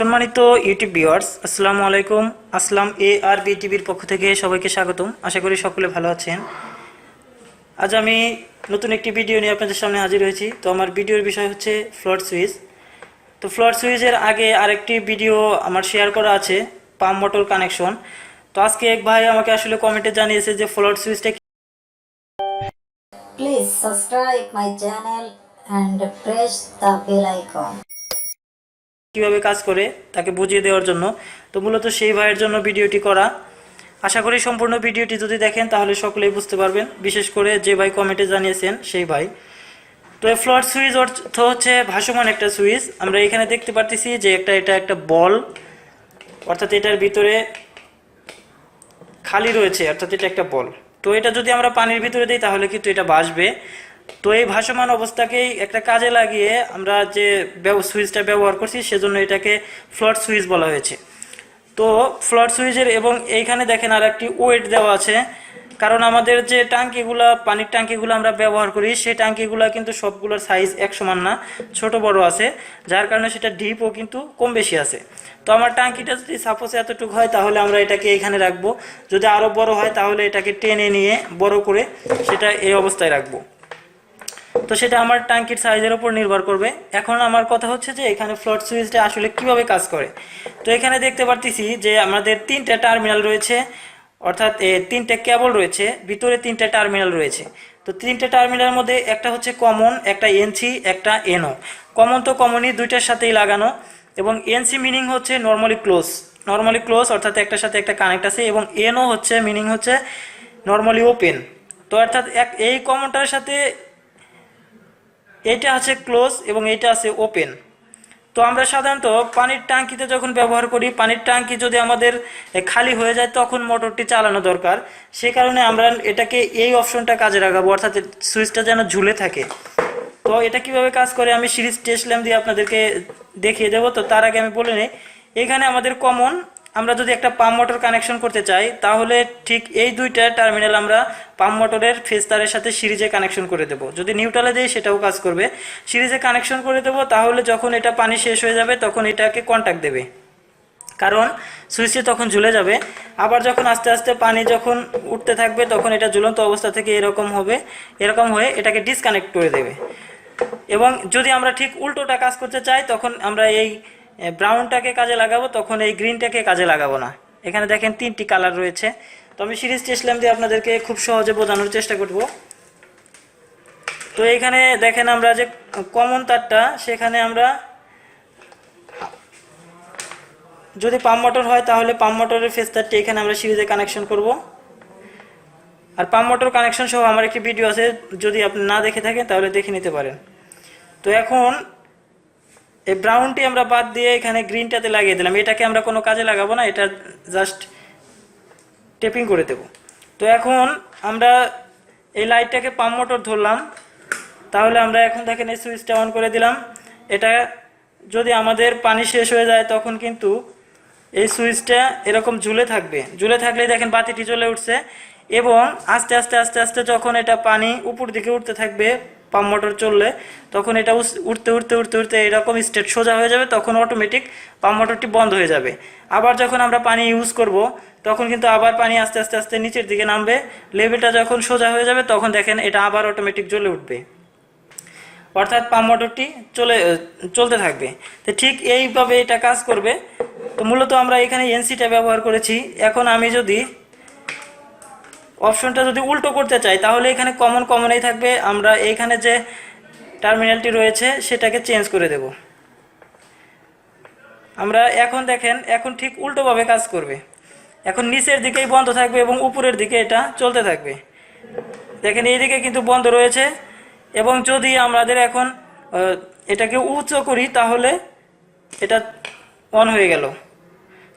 সম্মানিত YouTube viewers আসসালামু আলাইকুম। আসলাম এ আর বি টিভির পক্ষ থেকে সবাইকে স্বাগতম। আশা করি সকলে ভালো আছেন। আজ আমি নতুন একটি ভিডিও নিয়ে আপনাদের সামনে হাজির হয়েছি। তো আমার ভিডিওর বিষয় হচ্ছে ফ্লড সুইচ তো ফ্লড সুইচের আগে আরেকটি ভিডিও আমার শেয়ার করা আছে পাম্প মোটর কানেকশন তো আজকে এক ভাই আমাকে আসলে কমেন্টে জানিয়েছে যে ফ্লড সুইচটা please subscribe my channel and press the bell icon. কীভাবে কাজ করে তাকে বুঝিয়ে দেওয়ার জন্য। তো মূলত সেই ভাইয়ের জন্য ভিডিওটি করা। আশা করি সম্পূর্ণ ভিডিওটি যদি দেখেন, তাহলে সকলেই বুঝতে পারবেন। বিশেষ করে যে ভাই কমেন্টে জানিয়েছেন, সেই ভাই। তো এই ফ্লড সুইচ অর্থ হচ্ছে ভাসমান একটা সুইচ। আমরা এখানে দেখতে পারতেছি যে একটা, এটা একটা বল। অর্থাৎ এটার ভিতরে খালি রয়েছে, অর্থাৎ এটা একটা বল। তো এটা যদি আমরা পানির ভিতরে দিই, তাহলে কিন্তু এটা ভাসবে। তো এই ভাসমান অবস্থাকেই একটা কাজে লাগিয়ে আমরা যে সুইচটা ব্যবহার করছি সেজন্য এটাকে ফ্লড সুইচ বলা হয়েছে। তো ফ্লড সুইচের এবং এইখানে দেখেন আর একটি ওয়েট দেওয়া আছে। কারণ আমাদের যে টাঙ্কিগুলা, পানির টাঙ্কিগুলো আমরা ব্যবহার করি, সেই টাঙ্কিগুলো কিন্তু সবগুলোর সাইজ এক সমান না, ছোট বড় আছে। যার কারণে সেটা ডিপও কিন্তু কম বেশি আছে। তো আমার টাঙ্কিটা যদি সাপোজ এতটুকু হয়, তাহলে আমরা এটাকে এখানে রাখব। যদি আরও বড় হয়, তাহলে এটাকে টেনে নিয়ে বড় করে সেটা এই অবস্থায় রাখব। তো সেটা আমার ট্যাঙ্কির সাইজের উপর নির্ভর করবে। এখন আমার কথা হচ্ছে যে, এখানে ফ্লট সুইচটা আসলে কীভাবে কাজ করে? তো এখানে দেখতে পারতেছি যে, আমাদের তিনটা টার্মিনাল রয়েছে, অর্থাৎ তিনটে কেবল রয়েছে, ভিতরে তিনটে টার্মিনাল রয়েছে। তো তিনটে টার্মিনালের মধ্যে একটা হচ্ছে কমন একটা এনসি একটা এনও কমন তো কমনই দুইটার সাথেই লাগানো। এবং এনসি মিনিং হচ্ছে নর্মালি ক্লোজ নর্মালি ক্লোজ অর্থাৎ একটার সাথে একটা কানেক্ট আছে এবং এনও হচ্ছে মিনিং হচ্ছে নর্মালি ওপেন তো অর্থাৎ এক, এই কমনটার সাথে এটা আছে ক্লোজ এবং এটা আছে ওপেন। তো আমরা সাধারণত পানির ট্যাঙ্কিতে যখন ব্যবহার করি, পানির ট্যাঙ্কি যদি আমাদের খালি হয়ে যায়, তখন মোটরটি চালানো দরকার। সে কারণে আমরা এটাকে এই অপশনটা কাজে লাগাবো, অর্থাৎ সুইচটা যেন ঝুলে থাকে। তো এটা কীভাবে কাজ করে আমি সিরিজ টেস্ট ল্যাম্প দিয়ে আপনাদেরকে দেখিয়ে দেবো। তো তার আগে আমি বলে নিই, এখানে আমাদের কমন আমরা যদি একটা পাম্প মোটর কানেকশন করতে চাই, তাহলে ঠিক এই দুইটা টার্মিনাল আমরা পাম্প মোটরের ফেজ তারের সাথে সিরিজে কানেকশন করে দেবো। যদি নিউট্রালে দিই, সেটাও কাজ করবে। সিরিজে কানেকশন করে দেবো, তাহলে যখন এটা পানি শেষ হয়ে যাবে, তখন এটাকে কন্ট্যাক্ট দেবে। কারণ সুইচে তখন ঝুলে যাবে। আবার যখন আস্তে আস্তে পানি যখন উঠতে থাকবে, তখন এটা ঝুলন্ত অবস্থা থেকে এরকম হবে, এরকম হয়ে এটাকে ডিসকানেক্ট করে দেবে। এবং যদি আমরা ঠিক উল্টোটা কাজ করতে চাই, তখন আমরা এই ব্রাউনটাকে কাজে লাগাবো, তখন এই গ্রিনটাকে কাজে লাগাবো না। এখানে দেখেন তিনটি কালার রয়েছে। তো আমি সিরিজ চেষ্টাম দিয়ে আপনাদেরকে খুব সহজে বোঝানোর চেষ্টা করব। তো এখানে দেখেন আমরা যে কমন তারটা, সেখানে আমরা যদি পাম্প মোটর হয়, তাহলে পাম্প মোটরের ফেস তারটি এখানে আমরা সিরিজে কানেকশন করব। আর পাম্প মোটর কানেকশন সহ আমার একটি ভিডিও আছে, যদি আপনি না দেখে থাকেন, তাহলে দেখে নিতে পারেন। তো এখন এই ব্রাউনটি আমরা বাদ দিয়ে এখানে গ্রিনটাতে লাগিয়ে দিলাম। এটাকে আমরা কোনো কাজে লাগাবো না, এটা জাস্ট টেপিং করে দেব। তো এখন আমরা এই লাইটটাকে পাম্প মোটর ধরলাম। তাহলে আমরা এখন দেখেন এই সুইচটা অন করে দিলাম। এটা যদি আমাদের পানি শেষ হয়ে যায়, তখন কিন্তু এই সুইচটা এরকম ঝুলে থাকবে। ঝুলে থাকলেই দেখেন বাতিটি জ্বলে উঠছে এবং আস্তে আস্তে আস্তে আস্তে যখন এটা পানি উপর দিকে উঠতে থাকবে পাম্প মোটর চললে তখন এটা উঠতে উঠতে উঠতে উঠতে এরকম স্টেট সোজা হয়ে যাবে, তখন অটোমেটিক পাম্প মোটরটি বন্ধ হয়ে যাবে। আবার যখন আমরা পানি ইউজ করব, তখন কিন্তু আবার পানি আস্তে আস্তে আস্তে নিচের দিকে নামবে। লেভেলটা যখন সোজা হয়ে যাবে, তখন দেখেন এটা আবার অটোমেটিক জ্বলে উঠবে। অর্থাৎ পাম্প মোটরটি চলে, চলতে থাকবে। তো ঠিক এইভাবে এটা কাজ করবে। তো মূলত আমরা এখানে এনসিটা ব্যবহার করেছি। এখন আমি যদি অপশনটা যদি উল্টো করতে চাই, তাহলে এখানে কমন কমনই থাকবে। আমরা এইখানে যে টার্মিনালটি রয়েছে, সেটাকে চেঞ্জ করে দেব। আমরা এখন দেখেন, এখন ঠিক উল্টোভাবে কাজ করবে। এখন নিচের দিকেই বন্ধ থাকবে এবং উপরের দিকে এটা চলতে থাকবে। দেখেন, এইদিকে কিন্তু বন্ধ রয়েছে। এবং যদি আমাদের এখন এটাকে উচ্চ করি, তাহলে এটা অন হয়ে গেল।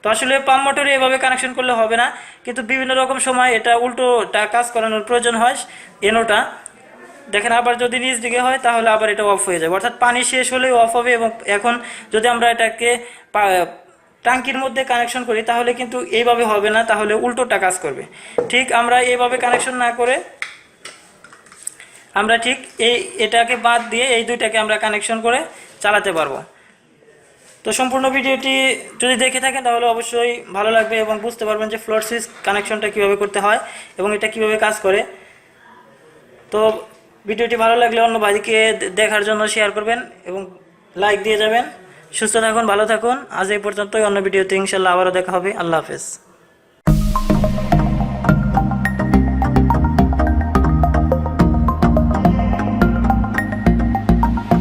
তো আসলে পাম্প মোটরে এভাবে কানেকশন করলে হবে না। কিন্তু বিভিন্ন রকম সময় এটা উল্টোটা কাজ করানোর প্রয়োজন হয় এনোটা। দেখেন আবার যদি নিচ দিকে হয়, তাহলে আবার এটা অফ হয়ে যাবে। অর্থাৎ পানি শেষ হলেই অফ হবে এবং এখন যদি আমরা এটাকে টাঙ্কির মধ্যে কানেকশন করি, তাহলে কিন্তু এইভাবে হবে না, তাহলে উল্টোটা কাজ করবে। ঠিক আমরা এইভাবে কানেকশন না করে আমরা ঠিক এই, এটাকে বাদ দিয়ে এই দুইটাকে আমরা কানেকশন করে চালাতে পারব। তো সম্পূর্ণ ভিডিওটি যদি দেখে থাকেন, তাহলে অবশ্যই ভালো লাগবে এবং বুঝতে পারবেন যে ফ্লোর সুইচ কানেকশনটা কীভাবে করতে হয় এবং এটা কীভাবে কাজ করে। তো ভিডিওটি ভালো লাগলে অন্য ভাইকে দেখার জন্য শেয়ার করবেন এবং লাইক দিয়ে যাবেন। সুস্থ থাকুন, ভালো থাকুন। আজ এই পর্যন্তই। অন্য ভিডিওতে ইনশাল্লাহ আবারও দেখা হবে। আল্লাহ হাফেজ।